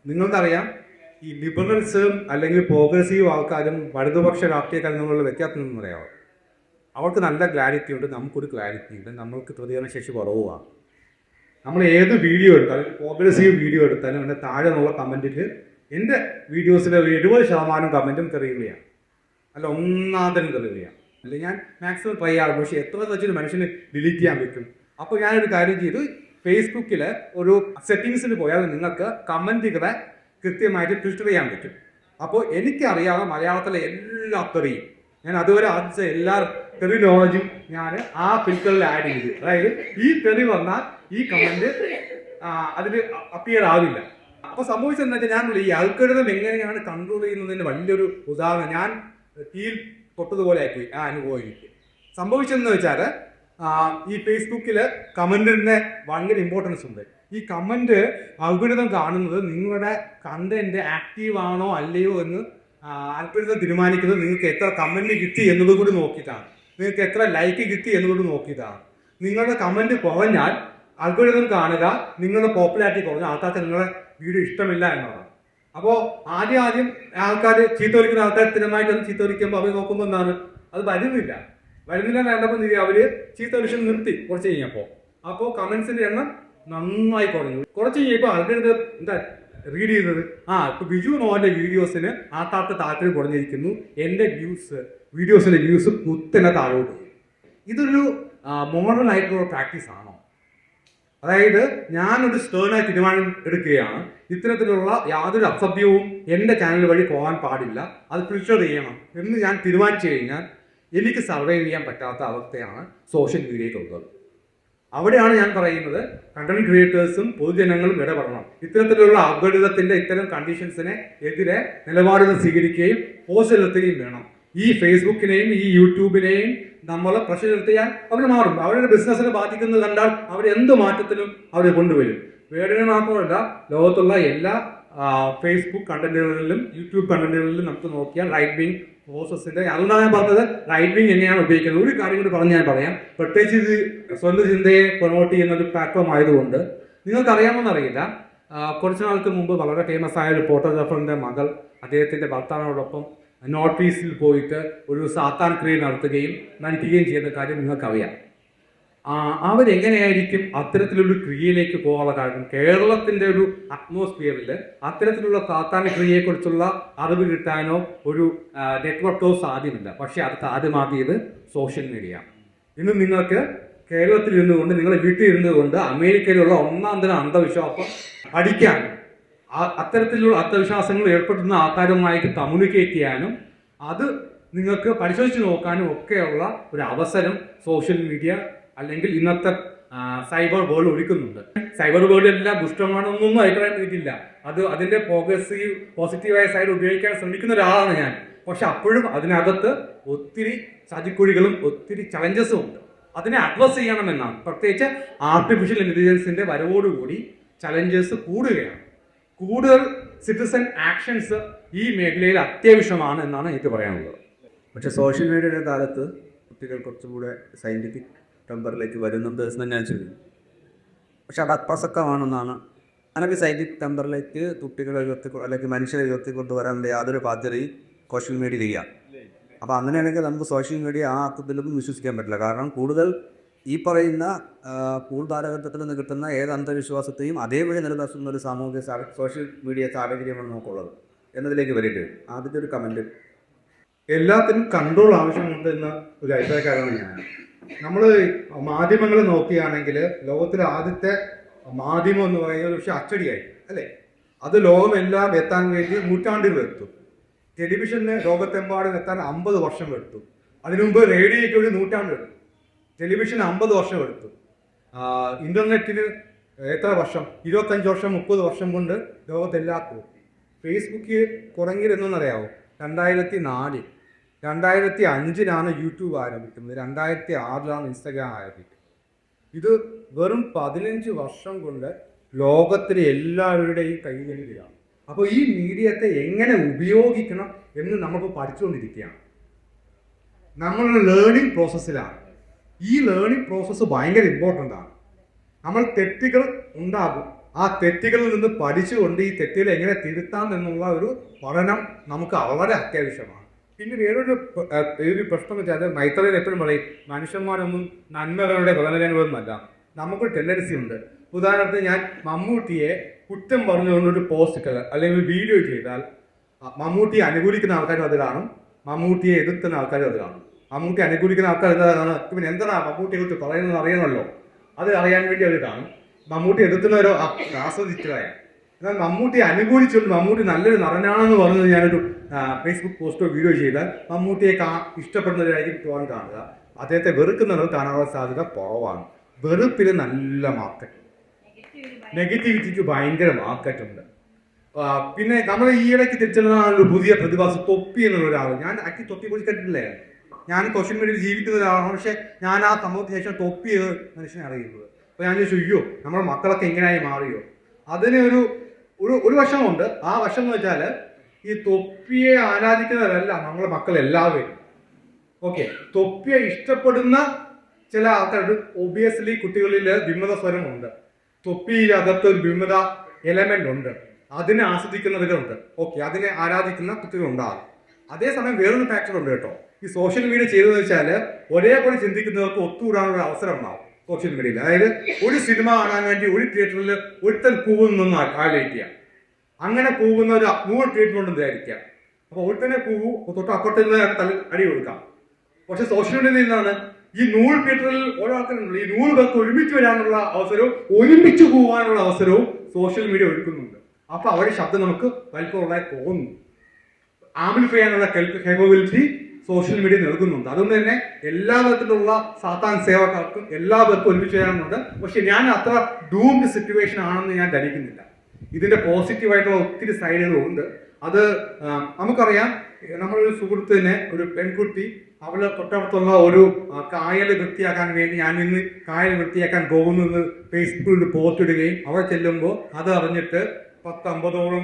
നിങ്ങൾക്കറിയാം ഈ ലിബറൽസും അല്ലെങ്കിൽ പ്രോഗ്രസീവ് ആൾക്കാരും വലതുപക്ഷ രാഷ്ട്രീയക്കാരും തമ്മിലുള്ള വ്യത്യാസം എന്ന് പറയാമോ അവർക്ക് നല്ല ക്ലാരിറ്റി ഉണ്ട് നമുക്കൊരു ക്ലാരിറ്റി ഉണ്ട് നമ്മൾക്ക് പ്രതികരണ ശേഷി കുറവുമാണ്. നമ്മൾ ഏത് വീഡിയോ എടുത്താലും പ്രോഗ്രസീവ് വീഡിയോ എടുത്താലും എന്റെ താഴെ നിന്നുള്ള കമന്റിൽ എന്റെ വീഡിയോസിലെ ഒരു എഴുപത് ശതമാനം കമന്റും തെറിയുകയാണ് അല്ല ഒന്നാന്തരം തെറിയുകയാണ് അല്ലെങ്കിൽ ഞാൻ മാക്സിമം ട്രൈ ആകും പക്ഷേ എത്ര വെച്ചൊരു മനുഷ്യന് ഡിലീറ്റ് ചെയ്യാൻ പറ്റും? അപ്പോൾ ഞാനൊരു കാര്യം ചെയ്തു ഫേസ്ബുക്കിൽ ഒരു സെറ്റിങ്സിൽ പോയാൽ നിങ്ങൾക്ക് കമന്റുകളെ കൃത്യമായിട്ട് ട്വിസ്റ്റ് ചെയ്യാൻ പറ്റും. അപ്പോൾ എനിക്കറിയാവുന്ന മലയാളത്തിലെ എല്ലാ തെറിയും. ഞാൻ അതുവരെ ആദ്യത്തെ എല്ലാ തെറി നോളജും ഞാൻ ആ ഫിൽറ്ററിൽ ആഡ് ചെയ്തു. അതായത് ഈ തെറി വന്നാൽ ഈ കമന്റ് അതിൽ അപ്പിയർ ആവില്ല അപ്പോൾ സംഭവിച്ചതെന്ന് വെച്ചാൽ ഞാൻ ഈ അൽക്കരുതം എങ്ങനെയാണ് കൺട്രോൾ ചെയ്യുന്നതിന് വലിയൊരു ഉദാഹരണം ഞാൻ തീയിൽ തൊട്ടതുപോലെ ആയിപ്പോയി. ആ അനുഭവം എനിക്ക് സംഭവിച്ചതെന്ന് വെച്ചാൽ ഈ ഫേസ്ബുക്കിൽ കമന്റിന് ഭയങ്കര ഇമ്പോർട്ടൻസ് ഉണ്ട്. ഈ കമന്റ് അൽഗുരിതം കാണുന്നത് നിങ്ങളുടെ കണ്ടന്റ് ആക്റ്റീവ് ആണോ അല്ലയോ എന്ന് അൽഗുരിതം തീരുമാനിക്കുന്നത് നിങ്ങൾക്ക് എത്ര കമന്റ് കിട്ടി എന്നത് കൂടി നോക്കിയിട്ടാണ്. നിങ്ങൾക്ക് എത്ര ലൈക്ക് കിട്ടി എന്നുകൂടി നോക്കിയിട്ടാണ്. നിങ്ങളുടെ കമന്റ് കുറഞ്ഞാൽ അൽഗുരിതം കാണുക നിങ്ങളുടെ പോപ്പുലാരിറ്റി കുറഞ്ഞ ആൾക്കാർക്ക് നിങ്ങളുടെ വീഡിയോ ഇഷ്ടമില്ല എന്നതാണ്. അപ്പോൾ ആദ്യം ആദ്യം ആൾക്കാർ ചീത്ത വിളിക്കുന്ന ആൾക്കാർ സ്ഥിരമായിട്ടൊന്ന് ചീത്ത വിളിക്കുമ്പോൾ അവർ നോക്കുമ്പോൾ എന്താണ്? അത് വരുന്നില്ല. വരുന്നില്ല നീ അവർ ചീത്ത വിളിച്ച് നിർത്തി കുറച്ച് കഴിഞ്ഞപ്പോൾ അപ്പോൾ കമൻസിന്റെ എണ്ണം നന്നായി കുറഞ്ഞു. കുറച്ച് കഴിഞ്ഞപ്പോൾ ആൾക്കാർ എന്താ റീഡ് ചെയ്തത്? ആ ഇപ്പൊ ബിജു മോഹന്റെ വീഡിയോസിന് ആക്കാത്ത താല്പര്യം കുറഞ്ഞിരിക്കുന്നു. എന്റെ വ്യൂസ് വീഡിയോസിന്റെ വ്യൂസ് കുത്തനെ താഴോട്ട്. ഇതൊരു മോഡേൺ ആയിട്ടുള്ള പ്രാക്ടീസ് ആണോ? അതായത് ഞാനൊരു സ്റ്റേണായി തീരുമാനം എടുക്കുകയാണ്. ഇത്തരത്തിലുള്ള യാതൊരു അസഭ്യവും എന്റെ ചാനൽ വഴി പോകാൻ പാടില്ല. അത് ഫിൽറ്റർ ചെയ്യണം എന്ന് ഞാൻ തീരുമാനിച്ചു കഴിഞ്ഞാൽ എനിക്ക് സർവൈവ് ചെയ്യാൻ പറ്റാത്ത അവസ്ഥയാണ് സോഷ്യൽ മീഡിയയ്ക്കുള്ളത് അവിടെയാണ് ഞാൻ പറയുന്നത് കണ്ടന്റ് ക്രിയേറ്റേഴ്സും പൊതുജനങ്ങളും ഇടപെടണം. ഇത്തരത്തിലുള്ള അപകടത്തിന്റെ ഇത്തരം കണ്ടീഷൻസിനെ എതിരെ നിലപാടുകൾ സ്വീകരിക്കുകയും പോസ്റ്റിലെത്തുകയും വേണം. ഈ ഫേസ്ബുക്കിനെയും ഈ യൂട്യൂബിനെയും നമ്മൾ പ്രഷർ ചെലുത്തിയാൽ അവർ മാറും. അവരുടെ ബിസിനസ്സിനെ ബാധിക്കുന്നത് കണ്ടാൽ അവർ എന്ത് മാറ്റത്തിലും അവർ കൊണ്ടുവരും. വേറെ മാത്രമല്ല ലോകത്തുള്ള എല്ലാ ഫേസ്ബുക്ക് കണ്ടന്റുകളിലും യൂട്യൂബ് കണ്ടന്റുകളിലും നമുക്ക് നോക്കിയാൽ റൈറ്റ് വിങ് പ്രോസസ്സിന്റെ അതുകൊണ്ടാണ് ഞാൻ പറഞ്ഞത് റൈറ്റ് വിങ് എങ്ങനെയാണ് ഉപയോഗിക്കുന്നത്. ഒരു കാര്യം കൂടി പറഞ്ഞ് ഞാൻ പറയാം. പ്രത്യേകിച്ച് ഇത് സ്വന്തം ചിന്തയെ പ്രൊമോട്ട് ചെയ്യുന്ന ഒരു പ്ലാറ്റ്ഫോം ആയതുകൊണ്ട് അറിയില്ല. കുറച്ച് നാൾക്ക് മുമ്പ് വളരെ ഫേമസ് ആയ ഒരു ഫോട്ടോഗ്രാഫറിന്റെ മകൾ അദ്ദേഹത്തിന്റെ ഭർത്താവിനോടൊപ്പം നോർത്ത് ഈസ്റ്റിൽ പോയിട്ട് ഒരു സാത്താൻ ക്രിയ നടത്തുകയും നടിക്കുകയും ചെയ്യുന്ന കാര്യം നിങ്ങൾക്കറിയാം. അവരെങ്ങനെയായിരിക്കും അത്തരത്തിലൊരു ക്രിയയിലേക്ക് പോകാനുള്ള കാരണം? കേരളത്തിന്റെ ഒരു അറ്റ്മോസ്ഫിയറിൽ അത്തരത്തിലുള്ള സാധാരണ ക്രിയയെക്കുറിച്ചുള്ള അറിവ് കിട്ടാനോ ഒരു നെറ്റ്വർക്കോ സാധ്യമല്ല. പക്ഷേ അത് സാധ്യമാക്കിയത് സോഷ്യൽ മീഡിയ ഇന്ന് നിങ്ങൾക്ക് കേരളത്തിൽ ഇരുന്നുകൊണ്ട് നിങ്ങളെ വീട്ടിൽ ഇരുന്നുകൊണ്ട് അമേരിക്കയിലുള്ള ഒന്നാം തരം അന്ധവിശ്വാസം പഠിക്കാൻ അത്തരത്തിലുള്ള അന്ധവിശ്വാസങ്ങൾ ഏർപ്പെടുന്ന ആൾക്കാരുമായിട്ട് കമ്മ്യൂണിക്കേറ്റ് ചെയ്യാനും അത് നിങ്ങൾക്ക് പരിശോധിച്ച് നോക്കാനും ഒക്കെയുള്ള ഒരു അവസരം സോഷ്യൽ മീഡിയ അല്ലെങ്കിൽ ഇന്നത്തെ സൈബർ വേൾഡ് ഒരുക്കുന്നുണ്ട് സൈബർ വേൾഡ് എല്ലാം ദുഷ്ടമാണെന്നൊന്നും അഭിപ്രായം എനിക്കില്ല അത് അതിന്റെ പോസിറ്റീവ് പോസിറ്റീവായ സൈഡ് ഉപയോഗിക്കാൻ ശ്രമിക്കുന്ന ഒരാളാണ് ഞാൻ. പക്ഷെ അപ്പോഴും അതിനകത്ത് ഒത്തിരി ചതിക്കുഴികളും ഒത്തിരി ചലഞ്ചസും ഉണ്ട്. അതിനെ അഡ്രസ് ചെയ്യണമെന്നാണ്. പ്രത്യേകിച്ച് ആർട്ടിഫിഷ്യൽ ഇന്റലിജൻസിന്റെ വരവോടുകൂടി ചലഞ്ചസ് കൂടുകയാണ്. കൂടുതൽ സിറ്റിസൺ ആക്ഷൻസ് ഈ മേഖലയിൽ അത്യാവശ്യമാണ് എന്നാണ് എനിക്ക് പറയാനുള്ളത്. പക്ഷെ സോഷ്യൽ മീഡിയയുടെ കാലത്ത് കുട്ടികൾ കുറച്ചുകൂടെ സയന്റിഫിക് ടെമ്പറിലേക്ക് വരുന്നുണ്ട് എന്ന് ഞാൻ ചോദിക്കും പക്ഷെ അത് അപ്രസക്തമാണെന്നാണ്. അങ്ങനെ സൈനിക് ടെമ്പറിലേക്ക് കുട്ടികളെ ഉയർത്തി അല്ലെങ്കിൽ മനുഷ്യരെ ഉയർത്തിക്കൊണ്ടുവരാനുള്ള യാതൊരു ബാധ്യതയും സോഷ്യൽ മീഡിയ ഇല്ല. അപ്പോൾ അങ്ങനെയാണെങ്കിൽ നമുക്ക് സോഷ്യൽ മീഡിയ ആ അർത്ഥത്തിലൊന്നും വിശ്വസിക്കാൻ പറ്റില്ല. കാരണം കൂടുതൽ ഈ പറയുന്ന കൂടുതാലഘട്ടത്തിൽ നിന്ന് കിട്ടുന്ന ഏത് അന്ധവിശ്വാസത്തെയും അതേവഴി നിലനിർത്തുന്ന ഒരു സാമൂഹിക സോഷ്യൽ മീഡിയ സാഹചര്യമാണ് നമുക്കുള്ളത്. എന്നതിലേക്ക് വരേണ്ടി ആദ്യത്തെ ഒരു കമന്റ് എല്ലാത്തിനും കൺട്രോൾ ആവശ്യമുണ്ട് എന്ന ഒരു അഭിപ്രായക്കാരാണ് ഞാൻ നമ്മൾ മാധ്യമങ്ങൾ നോക്കുകയാണെങ്കിൽ ലോകത്തിലെ ആദ്യത്തെ മാധ്യമം എന്ന് പറയുന്നത് പക്ഷേ അച്ചടിയായി അല്ലേ? അത് ലോകമെല്ലാം എത്താൻ വേണ്ടി നൂറ്റാണ്ടുകൾ എത്തും ടെലിവിഷന് ലോകത്തെമ്പാടും എത്താൻ അമ്പത് വർഷം എടുത്തു. അതിനുമുമ്പ് റേഡിയോയ്ക്ക് ഒരു നൂറ്റാണ്ട് എടുത്തു. ടെലിവിഷൻ അമ്പത് വർഷം എടുത്തു. ഇന്റർനെറ്റിന് എത്ര വർഷം? ഇരുപത്തഞ്ച് വർഷം മുപ്പത് വർഷം കൊണ്ട് ലോകത്തെല്ലാത്തും ഫേസ്ബുക്ക് കുറഞ്ഞിരുന്നറിയാവോ രണ്ടായിരത്തി നാലിൽ രണ്ടായിരത്തി അഞ്ചിലാണ് യൂട്യൂബ് ആരംഭിക്കുന്നത്. രണ്ടായിരത്തി ആറിലാണ് ഇൻസ്റ്റാഗ്രാം ആരംഭിക്കുന്നത്. ഇത് വെറും പതിനഞ്ച് വർഷം കൊണ്ട് ലോകത്തിലെ എല്ലാവരുടെയും കൈകളിലാണ്. അപ്പോൾ ഈ മീഡിയത്തെ എങ്ങനെ ഉപയോഗിക്കണം എന്ന് നമുക്ക് പഠിച്ചുകൊണ്ടിരിക്കുകയാണ്. നമ്മൾ ലേണിംഗ് പ്രോസസ്സിലാണ് ഈ ലേണിംഗ് പ്രോസസ്സ് ഭയങ്കര ഇമ്പോർട്ടന്റ് ആണ്. നമ്മൾ തെറ്റുകൾ ഉണ്ടാകും. ആ തെറ്റുകളിൽ നിന്ന് പഠിച്ചുകൊണ്ട് ഈ തെറ്റുകൾ എങ്ങനെ തിരുത്താം എന്നുള്ള ഒരു പഠനം നമുക്ക് വളരെ അത്യാവശ്യമാണ്. പിന്നെ വേറൊരു ഒരു പ്രശ്നം വെച്ചാൽ മൈത്രയിൽ എപ്പോഴും പറയും മനുഷ്യന്മാരൊന്നും നന്മകളുടെ പ്രകടനങ്ങളൊന്നുമല്ല. നമുക്കൊരു ടെൻഡൻസി ഉണ്ട്. ഉദാഹരണത്തിന് ഞാൻ മമ്മൂട്ടിയെ കുറ്റം പറഞ്ഞുകൊണ്ടൊരു പോസ്റ്റ് ഇട്ടത് അല്ലെങ്കിൽ ഒരു വീഡിയോ ചെയ്താൽ മമ്മൂട്ടിയെ അനുകൂലിക്കുന്ന ആൾക്കാരും അത് കാണും മമ്മൂട്ടിയെ എതിർക്കുന്ന ആൾക്കാരും അത് കാണും. മമ്മൂട്ടി അനുകൂലിക്കുന്ന ആൾക്കാർ എന്താണ് പിന്നെ എന്താണ് മമ്മൂട്ടിയെ കുറിച്ച് പറയുന്നത് അറിയണമല്ലോ. അത് അറിയാൻ വേണ്ടി അവർ കാണും. മമ്മൂട്ടി എതിർക്കുന്നവരോ ആ- ആസ്വദിച്ചതായ എന്നാൽ മമ്മൂട്ടി അനുകൂലിച്ചുകൊണ്ട് മമ്മൂട്ടി നല്ലൊരു നടനാണെന്ന് പറഞ്ഞത് ഞാനൊരു ഫേസ്ബുക്ക് പോസ്റ്റോ വീഡിയോ ചെയ്താൽ മമ്മൂട്ടിയെ കാ ഇഷ്ടപ്പെടുന്നവരായിരിക്കും പോകാൻ കാണുക. അദ്ദേഹത്തെ വെറുക്കുന്നവർ കാണാനുള്ള സാധ്യത കുറവാണ്. വെറുപ്പിന് നല്ല മാർക്കറ്റ് നെഗറ്റിവിറ്റിക്ക് ഭയങ്കര മാർക്കറ്റുണ്ട് പിന്നെ നമ്മൾ ഈ ഇടയ്ക്ക് തിരിച്ചറിയുന്ന ഒരു പുതിയ പ്രതിഭാസം തൊപ്പി എന്നുള്ള ഒരാൾ. ഞാൻ അക്കി തൊപ്പി കുറിച്ച് കണ്ടിട്ടില്ലേ ഞാൻ സോഷ്യൽ മീഡിയയിൽ ജീവിക്കുന്ന ഒരാളാണ്. പക്ഷേ ഞാൻ ആ സംഭവത്തിന് ശേഷം തൊപ്പി മനുഷ്യനെ അറിയുന്നത് അപ്പോൾ ഞാൻ ചോദിച്ചു അയ്യോ നമ്മുടെ മക്കളൊക്കെ എങ്ങനെയായി മാറിയോ? അതിന് ഒരു ഒരു വശമുണ്ട്. ആ വശം എന്ന് വെച്ചാൽ ഈ തൊപ്പിയെ ആരാധിക്കുന്നവരല്ല നമ്മളെ മക്കൾ എല്ലാവരും ഓക്കെ. തൊപ്പിയെ ഇഷ്ടപ്പെടുന്ന ചില ആൾക്കാരുണ്ട്. ഒബിയസ്ലി കുട്ടികളിൽ വിമത സ്വരമുണ്ട് തൊപ്പിയിലകത്ത് ഒരു വിമത എലമെന്റ് ഉണ്ട്. അതിനെ ആസ്വദിക്കുന്നവരുണ്ട്. ഓക്കെ. അതിനെ ആരാധിക്കുന്ന കുട്ടികളുണ്ടാകും അതേസമയം വേറൊരു ഫാക്ടർ ഉണ്ട് കേട്ടോ. ഈ സോഷ്യൽ മീഡിയ ചെയ്തതെന്ന് വെച്ചാൽ ഒരേപോലെ ചിന്തിക്കുന്നവർക്ക് ഒത്തുകൂടാനുള്ള അവസരം ഉണ്ടാവും സോഷ്യൽ മീഡിയയിൽ. അതായത് ഒരു സിനിമ കാണാൻ വേണ്ടി ഒരു തിയേറ്ററിൽ ഒരുത്തൻ കൂവുന്നൊന്ന് ആലോചിക്കുക. അങ്ങനെ കൂവുന്ന ഒരു നൂറ് ട്രീറ്റ്മെന്റ് വിചാരിക്കുക. അപ്പോൾ ഒരുത്തനെ കൂവു തൊട്ട് അപ്പുറത്തിൽ തല അടി കൊടുക്കാം. പക്ഷെ സോഷ്യൽ മീഡിയയിൽ നിന്നാണ് ഈ നൂറ് തിയേറ്ററിൽ ഓരോരുത്തരുണ്ട് ഈ നൂറ് പേർക്ക് ഒരുമിച്ച് വരാനുള്ള അവസരവും ഒരുമിച്ച് പോകാനുള്ള അവസരവും സോഷ്യൽ മീഡിയ ഒരുക്കുന്നുണ്ട്. അപ്പൊ അവരുടെ ശബ്ദം നമുക്ക് വലിപ്പമുള്ളതായി തോന്നുന്നു. ആംപ്ലിഫൈ ചെയ്യാനുള്ള കേപ്പബിലിറ്റി സോഷ്യൽ മീഡിയ നൽകുന്നുണ്ട് അതുകൊണ്ട് തന്നെ എല്ലാ തരത്തിലുള്ള സാത്താൻ സേവക്കാർക്കും എല്ലാ പേർക്കും ഒരുമിച്ച് വരാനുണ്ട് പക്ഷെ ഞാൻ അത്ര ഡൂംഡ് സിറ്റുവേഷൻ ആണെന്ന് ഞാൻ ധരിക്കുന്നില്ല. ഇതിന്റെ പോസിറ്റീവായിട്ടുള്ള ഒത്തിരി സൈഡുകളുണ്ട് അത് നമുക്കറിയാം നമ്മളൊരു സുഹൃത്തിന് ഒരു പെൺകുട്ടി അവളെ തൊട്ടടുത്തുള്ള ഒരു കായൽ വൃത്തിയാക്കാൻ വേണ്ടി ഞാൻ ഇന്ന് കായൽ വൃത്തിയാക്കാൻ പോകുന്നു എന്ന് ഫേസ്ബുക്കിൽ പോസ്റ്റ് ഇടുകയും അവിടെ ചെല്ലുമ്പോൾ അത് അറിഞ്ഞിട്ട് പത്ത് അമ്പതോളം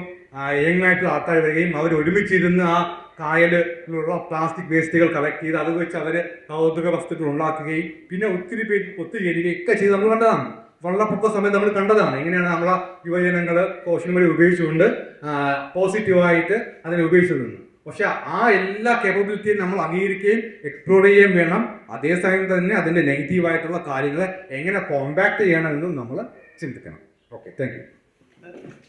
യങ്ങായിട്ടുള്ള ആൾക്കാർ വരികയും അവർ ഒരുമിച്ചിരുന്ന് ആ കായലിലുള്ള പ്ലാസ്റ്റിക് വേസ്റ്റുകൾ കളക്ട് ചെയ്ത് അത് വെച്ച് അവർ കൗതുക വസ്തുക്കൾ ഉണ്ടാക്കുകയും പിന്നെ ഒത്തിരി പേര് ഒത്തുചേരുകയും ഒക്കെ ചെയ്ത് നമ്മൾ കണ്ടതാണ്. വെള്ളപ്പൊക്ക സമയത്ത് നമ്മൾ കണ്ടതാണ്. എങ്ങനെയാണ് നമ്മളെ യുവജനങ്ങൾ സോഷ്യൽ മീഡിയ ഉപയോഗിച്ചുകൊണ്ട് പോസിറ്റീവായിട്ട് അതിനെ ഉപയോഗിച്ചിട്ടുണ്ട് പക്ഷെ ആ എല്ലാ കേപ്പബിലിറ്റിയും നമ്മൾ അംഗീകരിക്കുകയും എക്സ്പ്ലോർ ചെയ്യുകയും വേണം. അതേസമയം തന്നെ അതിന്റെ നെഗറ്റീവായിട്ടുള്ള കാര്യങ്ങളെ എങ്ങനെ കോമ്പാക്ട് ചെയ്യണമെന്നും നമ്മൾ ചിന്തിക്കണം. Okay thank you